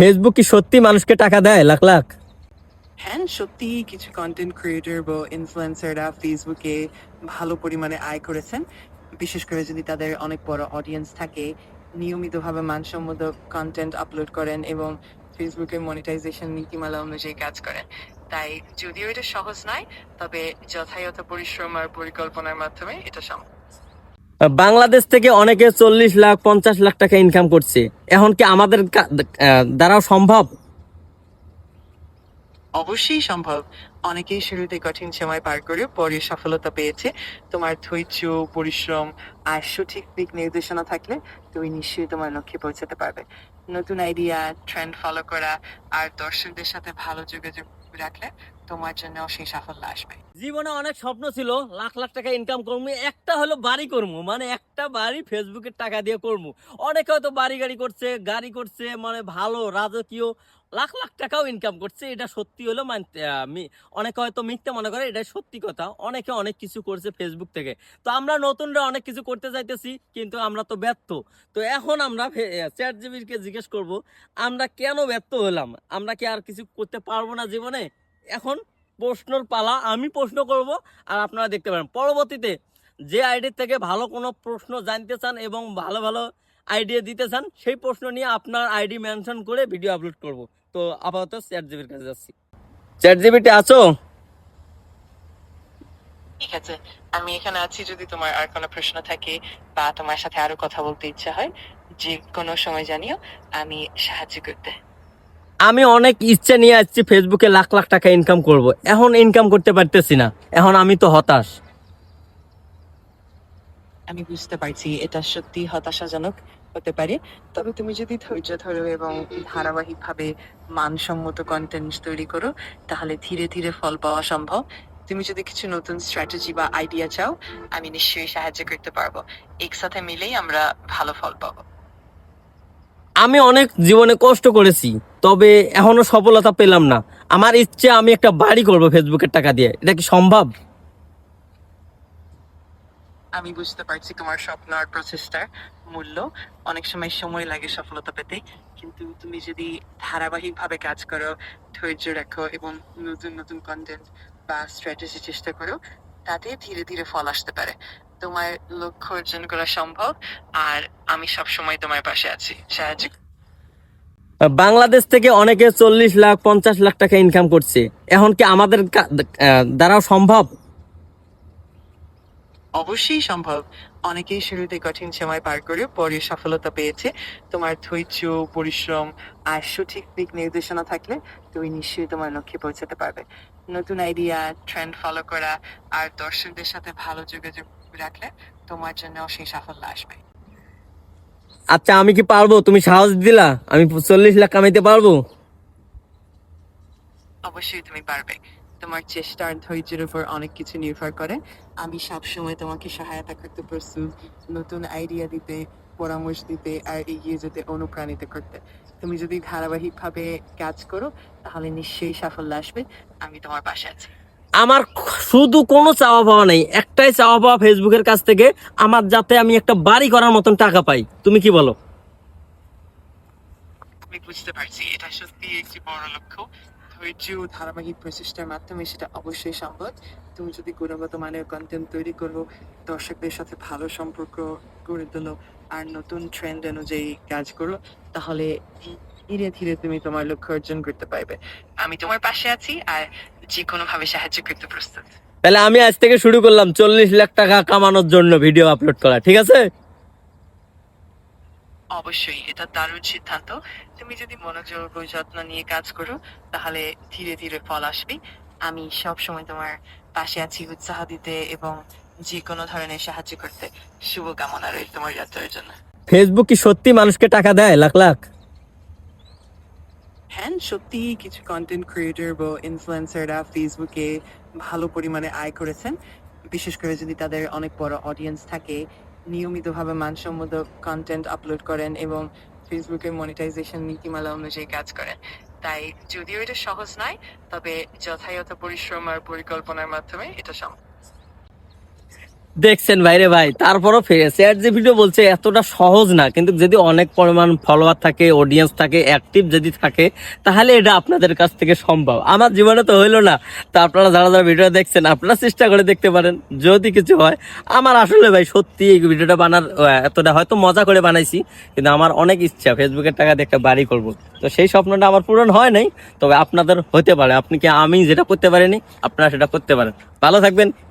Facebook কি সত্যি মানুষকে টাকা দেয়? লাখ লাখ। হ্যাঁ সত্যি কিছু কন্টেন্ট ক্রিয়েটর বা ইনফ্লুয়েন্সাররা ফেসবুকে ভালো পরিমাণে আয় করেছেন। বিশেষ করে যদি তাদের অনেক বড় অডিয়েন্স থাকে, নিয়মিতভাবে মানসম্মত কন্টেন্ট আপলোড করেন এবং ফেসবুকের মনিটাইজেশন নীতিমালা অনুযায়ী কাজ করেন। তাই যদিও এটা সহজ নয়, তবে যথাযথ পরিশ্রম আর পরিকল্পনার মাধ্যমে এটা সম্ভব। বাংলাদেশ থেকে অনেকে চল্লিশ লাখ, পঞ্চাশ লাখ টাকা ইনকাম করছে। এখন কি আমাদের দ্বারাও সম্ভব? অবশ্যই সম্ভব। অনেকেই শুরুতে কঠিন সময় পার করে পরে সফলতা পেয়েছে। তোমার ধৈর্য, পরিশ্রম আর সঠিক দিক নির্দেশনা থাকলে তুমি নিশ্চয়ই তোমার লক্ষ্যে পৌঁছাতে পারবে। নতুন আইডিয়া ট্রেন্ড ফলো করা আর দর্শকদের সাথে ভালো যোগাযোগ রাখলে তোমার জন্য সেই সাফল্য আসবে। জীবনে অনেক স্বপ্ন ছিল, লাখ লাখ টাকা ইনকাম করব একটা হলো বাড়ি করব মানে একটা বাড়ি ফেসবুকের টাকা দিয়ে করব অনেকে হয়তো বাড়ি গাড়ি করছে গাড়ি করছে মানে ভালো, রাজকীয়, লাখ লাখ টাকাও ইনকাম করছে, এটা সত্যি হলো মানতে অনেকে হয়তো মিথ্যে মনে করে, এটা সত্যি কথা। অনেকে অনেক কিছু করছে ফেসবুক থেকে। তো আমরা নতুনরা অনেক কিছু করতে চাইতেছি, কিন্তু আমরা তো ব্যর্থ। তো এখন আমরা চ্যাট জিবিকে জিজ্ঞেস করব, আমরা কেন ব্যর্থ হলাম? আমরা কি আর কিছু করতে পারব না জীবনে? এখন প্রশ্নর পালা আমি প্রশ্ন করব আর আপনারা দেখতে পারেন। পরবর্তীতে যে আইডির থেকে ভালো কোনো প্রশ্ন জানতে চান এবং ভালো ভালো আইডিয়া দিতে চান, সেই প্রশ্ন নিয়ে আপনার আইডি মেনশন করে ভিডিও আপলোড করব। তো আপাতত চ্যাট জিবির কাছে যাচ্ছি। চ্যাট জিবিটি আছো? ঠিক আছে। আমি এখানে আছি যদি তোমার আর কোনো প্রশ্ন থাকে বা তোমার সাথে আরও কথা বলতে ইচ্ছা হয়, যে কোনো সময় জানিও, আমি সাহায্য করতে। আমি অনেক ইচ্ছা নিয়ে আসছি ফেসবুকে লাখ লাখ টাকা ইনকাম করব। এখন ইনকাম করতে পারতেছি না। এখন আমি তো হতাশ। আমি বুঝতে পারছি এটা সত্যি হতাশাজনক হতে পারে। তবে তুমি যদি ধৈর্য ধরো এবং ধারাবাহিকভাবে মানসম্মত কন্টেন্ট তৈরি করো তাহলে ধীরে ধীরে ফল পাওয়া সম্ভব। তুমি যদি কিছু নতুন স্ট্র্যাটেজি বা আইডিয়া চাও আমি নিশ্চয়ই সাহায্য করতে পারব। একসাথে মিলেই আমরা ভালো ফল পাবো। আমি অনেক জীবনে কষ্ট করেছি। তবে এখনও সফলতা পেলাম না। আমার ইচ্ছে, আমি একটা বাড়ি করব ফেসবুকের টাকা দিয়ে। এটা কি সম্ভব? আমি বুঝতে পারছি তোমার স্বপ্ন আর প্রচেষ্টার মূল্য। অনেক সময় সময় লাগে সফলতা পেতে। কিন্তু তুমি যদি ধারাবাহিকভাবে কাজ করো, ধৈর্য রাখো এবং নতুন নতুন কন্টেন্ট বা স্ট্র্যাটেজি চেষ্টা করো, তাতে ধীরে ধীরে ফল আসতে পারে। তোমার লক্ষ্য অর্জন করা সম্ভব। আর আমি সব সময় তোমার পাশে আছি। সাহায্য বাংলাদেশ থেকে অনেকে চল্লিশ লাখ, পঞ্চাশ লাখ টাকা ইনকাম করছে। এখন কি আমাদের দ্বারাও সম্ভব? অবশ্যই সম্ভব। অনেকেই শুরুতে কঠিন সময় পার করে পরে সফলতা পেয়েছে। তোমার ধৈর্য, পরিশ্রম আর সঠিক দিক নির্দেশনা থাকলে তুমি নিশ্চয়ই তোমার লক্ষ্যে পৌঁছাতে পারবে। নতুন আইডিয়া ট্রেন্ড ফলো করা আর দর্শকদের সাথে ভালো যোগাযোগ রাখলে তোমার জন্য সেই সাফল্য আসবে। আচ্ছা আমি কি পারব? তুমি সাহস দিলা? আমি চল্লিশ লাখ কামাইতে পারব? অবশ্যই তুমি পারবে। তোমার চেষ্টা আর ধৈর্যের উপর অনেক কিছু নির্ভর করে। আমি সব সময় তোমাকে সহায়তা করতে প্রস্তুত, নতুন আইডিয়া দিতে, পরামর্শ দিতে আর এগিয়ে যেতে অনুপ্রাণিত করতে। তুমি যদি ধারাবাহিকভাবে কাজ করো, তাহলে নিশ্চয়ই সাফল্য আসবে। আমি তোমার পাশে আছি। আমার শুধু কোনো চাওয়া পাওয়া নেই, একটাই চাওয়া পাওয়া ফেসবুকের কাছ থেকে, আমার যাতে আমি একটা বাড়ি করার মতন টাকা পাই। তুমি কি বলো? আমি বুঝতে পারছি, এটা সত্যি একটি বড় লক্ষ্য। ধৈর্য ও ধারাবাহিক প্রচেষ্টার মাধ্যমে সেটা অবশ্যই সম্ভব তুমি যদি গুণগত মানের কন্টেন্ট তৈরি করো, দর্শকদের সাথে ভালো সম্পর্ক গড়ে তোলো, আর নতুন ট্রেন্ড অনুযায়ী কাজ করো, তাহলে ধীরে ধীরে তুমি তোমার লক্ষ্য অর্জন করতে পারবে। আমি তোমার পাশে আছি, আর যে কোনো ভাবে সাহায্য করতে প্রস্তুত। তাহলে আমি আজ থেকে শুরু করলাম চল্লিশ লাখ টাকা কামানোর জন্য ভিডিও আপলোড করা ঠিক আছে? অবশ্যই এটা দারুণ সিদ্ধান্ত। তুমি যদি মনোযোগ ও যত্ন নিয়ে কাজ করো তাহলে ধীরে ধীরে ফল আসবে। আমি সব সময় তোমার পাশে আছি উৎসাহ দিতে এবং যে কোনো ধরনের সাহায্য করতে। শুভকামনা রইল তোমার যাত্রার জন্য। ফেসবুক কি সত্যি মানুষকে টাকা দেয় লাখ লাখ? হ্যাঁ সত্যি কিছু কন্টেন্ট ক্রিয়েটর বা ইনফ্লুয়েন্সাররা ফেসবুকে ভালো পরিমাণে আয় করেছেন। বিশেষ করে যদি তাদের অনেক বড় অডিয়েন্স থাকে, নিয়মিতভাবে মানসম্মত কন্টেন্ট আপলোড করেন এবং ফেসবুকের মনিটাইজেশন নীতিমালা অনুযায়ী কাজ করেন। তাই যদিও এটা সহজ নয়, তবে যথাযথ পরিশ্রম আর পরিকল্পনার মাধ্যমে এটা সম্ভব। দেখছেন ভাইরে ভাই, তারপরও চ্যাট যে ভিডিও বলছে এতটা সহজ না, কিন্তু যদি অনেক পরিমাণ ফলোয়ার থাকে অডিয়েন্স থাকে অ্যাক্টিভ যদি থাকে, তাহলে এটা আপনাদের কাছ থেকে সম্ভব। আমার জীবনে তো হইল না, তো আপনারা যারা যারা ভিডিও দেখছেন, আপনারা চেষ্টা করে দেখতে পারেন, যদি কিছু হয়। আমার আসলে ভাই সত্যি এই ভিডিওটা বানার এতটা হয়তো মজা করে বানাইছি, কিন্তু আমার অনেক ইচ্ছা ফেসবুকের টাকা একটা বাড়ি করব। তো সেই স্বপ্নটা আমার পূরণ হয় নাই, তবে আপনাদের হতে পারে। আপনি কি আমি যেটা করতে পারিনি, আপনারা সেটা করতে পারেন। ভালো থাকবেন